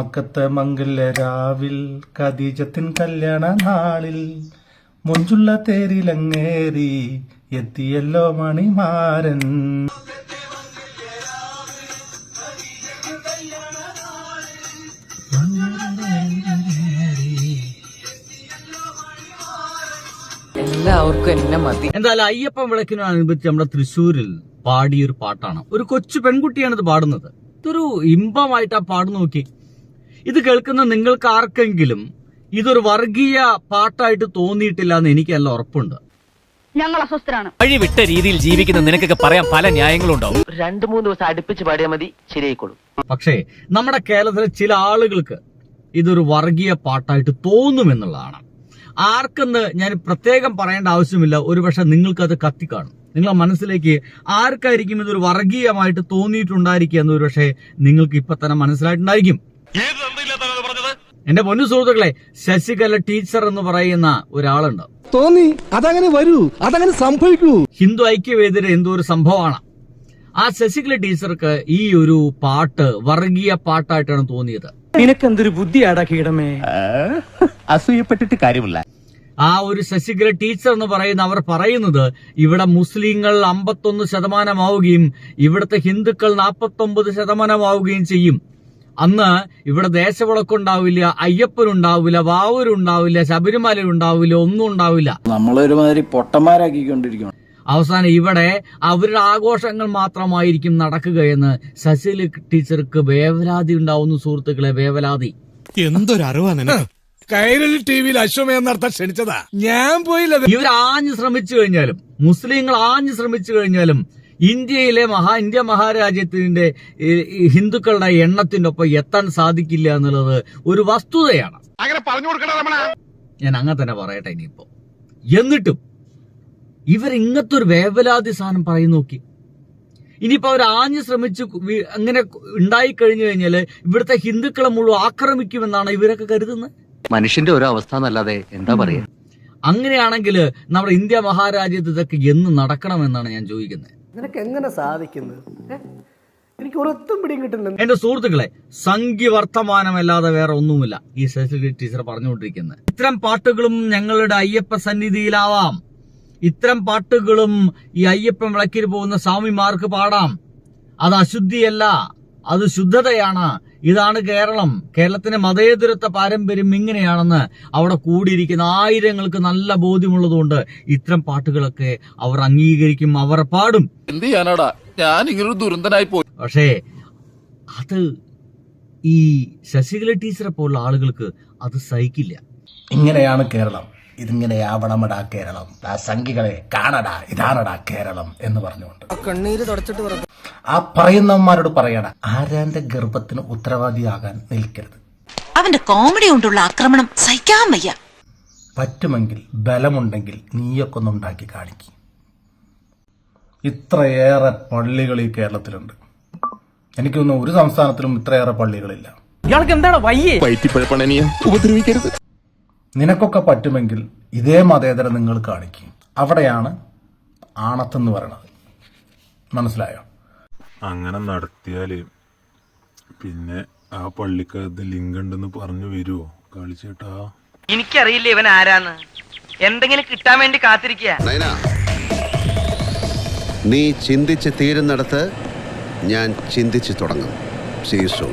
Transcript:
മക്കത്തെ മംഗല്യ രാവിൽ കദീജത്തിൻ കല്യാണ നാളിൽ മുഞ്ചുള്ള തേരിലങ്ങേറി എത്തിയല്ലോ മണിമാരൻ. എല്ലാവർക്കും എന്നെ മതി. എന്തായാലും അയ്യപ്പൻ വിളക്കിനോടനുബന്ധിച്ച് നമ്മുടെ തൃശ്ശൂരിൽ പാടിയൊരു പാട്ടാണ്. ഒരു കൊച്ചു പെൺകുട്ടിയാണ് ഇത് പാടുന്നത്. ഇതൊരു ഇമ്പമായിട്ട് ആ പാട് നോക്കി ഇത് കേൾക്കുന്ന നിങ്ങൾക്ക് ആർക്കെങ്കിലും ഇതൊരു വർഗീയ പാട്ടായിട്ട് തോന്നിയിട്ടില്ല എന്ന് എനിക്ക് നല്ല ഉറപ്പുണ്ട്. ഞങ്ങൾ അസ്വസ്ഥരാണ്. വഴി വിട്ട രീതിയിൽ ജീവിക്കുന്ന നിനക്കൊക്കെ പറയാൻ പല ന്യായങ്ങളും ഉണ്ടാവും രണ്ടു മൂന്ന് ദിവസം അടുപ്പിച്ച് പാടിയാൽ മതി ശരിയായിക്കോളും. പക്ഷേ നമ്മുടെ കേരളത്തിലെ ചില ആളുകൾക്ക് ഇതൊരു വർഗീയ പാട്ടായിട്ട് തോന്നുമെന്നുള്ളതാണ്. ആർക്കെന്ന് ഞാൻ പ്രത്യേകം പറയേണ്ട ആവശ്യമില്ല ഒരുപക്ഷെ നിങ്ങൾക്ക് അത് കത്തിക്കാണും. നിങ്ങളെ മനസ്സിലേക്ക് ആർക്കായിരിക്കും ഇതൊരു വർഗീയമായിട്ട് തോന്നിയിട്ടുണ്ടായിരിക്കുക എന്ന് ഒരുപക്ഷെ നിങ്ങൾക്ക് ഇപ്പൊ തന്നെ മനസ്സിലായിട്ടുണ്ടായിരിക്കും എന്റെ പൊന്നു സുഹൃത്തുക്കളെ ശശികല ടീച്ചർ എന്ന് പറയുന്ന ഒരാളുണ്ട്. തോന്നി അതങ്ങനെ വരൂ അതങ്ങനെ സംഭവിക്കൂ. ഹിന്ദു ഐക്യവേദിയുടെ എന്തോ ഒരു സംഭവമാണ്. ആ ശശികല ടീച്ചർക്ക് ഈ ഒരു പാട്ട് വർഗീയ പാട്ടായിട്ടാണ് തോന്നിയത്. നിനക്കെന്തൊരു ബുദ്ധിയാടാ കീടമേ? അസൂയപ്പെട്ടിട്ട് കാര്യമില്ല. ആ ഒരു ശശികല ടീച്ചർ എന്ന് പറയുന്ന അവർ പറയുന്നത് ഇവിടെ മുസ്ലിങ്ങൾ അമ്പത്തൊന്ന് ശതമാനമാവുകയും ഇവിടുത്തെ ഹിന്ദുക്കൾ നാൽപ്പത്തൊമ്പത് ശതമാനമാവുകയും ചെയ്യും. അന്ന് ഇവിടെ ദേശവിളക്കുണ്ടാവില്ല അയ്യപ്പനുണ്ടാവില്ല വാവൂരുണ്ടാവില്ല ശബരിമല ഉണ്ടാവില്ല ഒന്നും ഉണ്ടാവില്ല നമ്മളൊരുമാതിരി പൊട്ടന്മാരാക്കിക്കൊണ്ടിരിക്കണം. അവസാനം ഇവിടെ അവരുടെ ആഘോഷങ്ങൾ മാത്രമായിരിക്കും നടക്കുകയെന്ന് ശശി ടീച്ചർക്ക് വേവലാതി ഉണ്ടാവുന്നു സുഹൃത്തുക്കളെ വേവലാതി. എന്തൊരറിവാണ് നിനക്ക്? കൈരളി ടിവിയിൽ അശ്വമേധം നടത്താൻ ക്ഷണിച്ചതാ. ഞാൻ പോയില്ല. ഇവർ ആഞ്ഞു ശ്രമിച്ചു കഴിഞ്ഞാലും മുസ്ലിങ്ങൾ ആഞ്ഞു ശ്രമിച്ചു കഴിഞ്ഞാലും ഇന്ത്യയിലെ മഹാ ഇന്ത്യ ഈ ഹിന്ദുക്കളുടെ എണ്ണത്തിന്റെ ഒപ്പം എത്താൻ സാധിക്കില്ല എന്നുള്ളത് ഒരു വസ്തുതയാണ്. അങ്ങനെ പറഞ്ഞു ഞാൻ അങ്ങനെ തന്നെ പറയട്ടെ ഇനിയിപ്പോ. എന്നിട്ടും ഇവർ ഇങ്ങനത്തെ ഒരു വേവലാതി സാധനം പറയുന്നു നോക്കി. ഇനിയിപ്പോ അവർ ആഞ്ഞു ശ്രമിച്ച് അങ്ങനെ ഉണ്ടായി കഴിഞ്ഞു കഴിഞ്ഞാൽ ഇവിടുത്തെ ഹിന്ദുക്കളെ മുഴുവൻ ആക്രമിക്കുമെന്നാണ് ഇവരൊക്കെ കരുതുന്നത്. മനുഷ്യന്റെ ഒരു അവസ്ഥ എന്നല്ലാതെ എന്താ പറയാ? അങ്ങനെയാണെങ്കിൽ നമ്മുടെ ഇന്ത്യ മഹാരാജ്യത്ത് ഇതൊക്കെ എന്ന് നടക്കണമെന്നാണ് ഞാൻ ചോദിക്കുന്നത്. നിനക്ക് എങ്ങനെ സാധിക്കുന്നത് എനിക്ക് ഒരൊത്തും പിടിയും കിട്ടുന്നില്ല. എന്റെ സുഹൃത്തുക്കളെ സംഖ്യ വർത്തമാനമല്ലാതെ വേറെ ഒന്നുമില്ല. ഈ സെസിലിറ്റി ടീച്ചർ പറഞ്ഞുകൊണ്ടിരിക്കുന്നത്. ഇത്തരം പാട്ടുകളും ഞങ്ങളുടെ അയ്യപ്പ സന്നിധിയിലാവാം. ഇത്തരം പാട്ടുകളും ഈ അയ്യപ്പൻ വിളക്കിൽ പോകുന്ന സ്വാമിമാർക്ക് പാടാം. അത് അശുദ്ധിയല്ല അത് ശുദ്ധതയാണ്. ഇതാണ് കേരളം. കേരളത്തിന്റെ മതേതരത്വ പാരമ്പര്യം ഇങ്ങനെയാണെന്ന് അവിടെ കൂടിയിരിക്കുന്ന ആയിരങ്ങൾക്ക് നല്ല ബോധ്യമുള്ളതുകൊണ്ട് ഇത്തരം പാട്ടുകളൊക്കെ അവർ അംഗീകരിക്കും അവർ പാടും. എന്ത് ചെയ്യാനാടാ? ഞാൻ ഇങ്ങനൊരു ദുരന്തനായി പോയി. പക്ഷേ അത് ഈ ശശികല ടീച്ചറെ പോലുള്ള ആളുകൾക്ക് അത് സഹിക്കില്ല. ഇങ്ങനെയാണ് കേരളം. ഇതിങ്ങനെയാവണമടാ കേരളം. ആ സംഖികളെ കാണടാ ഇതാണടാ കേരളം എന്ന് പറഞ്ഞുകൊണ്ട്. കണ്ണീര് തുടച്ചിട്ട് പറഞ്ഞു ആ പറയുന്നവന്മാരോട് പറയണ ആരാന്റെ ഗർഭത്തിന് ഉത്തരവാദിയാകാൻ നിൽക്കരുത്. അവന്റെ കോമഡി കൊണ്ടുള്ള ആക്രമണം സഹിക്കാൻ വയ്യ. പറ്റുമെങ്കിൽ ബലമുണ്ടെങ്കിൽ നീയൊക്കെ ഒന്ന് ഉണ്ടാക്കി കാണിക്കും. ഇത്രയേറെ പള്ളികൾ ഈ കേരളത്തിലുണ്ട്. എനിക്കൊന്നും ഒരു സംസ്ഥാനത്തിലും ഇത്രയേറെ പള്ളികളില്ല. ഇയാൾക്ക് എന്താണ് വയ്യേ? ഉപദ്രവിക്കരുത്. നിനക്കൊക്കെ പറ്റുമെങ്കിൽ ഇതേ മതേതര നിങ്ങൾ കാണിക്കും. അവിടെയാണ് ആണത്തെന്ന് പറയണത്. മനസ്സിലായോ? അങ്ങനെ നടത്തിയാൽ പിന്നെ ആ പള്ളിക്കകത്ത് ലിങ്ക് ഉണ്ടെന്ന് പറഞ്ഞു വരുമോ കളിച്ചേട്ടാ. എനിക്കറിയില്ല ഇവൻ ആരാന്ന്. എന്തെങ്കിലും കിട്ടാൻ വേണ്ടി കാത്തിരിക്കുക നീ ചിന്തിച്ച് തീരുന്നിടത്ത് ഞാൻ ചിന്തിച്ചു തുടങ്ങും. സീസോ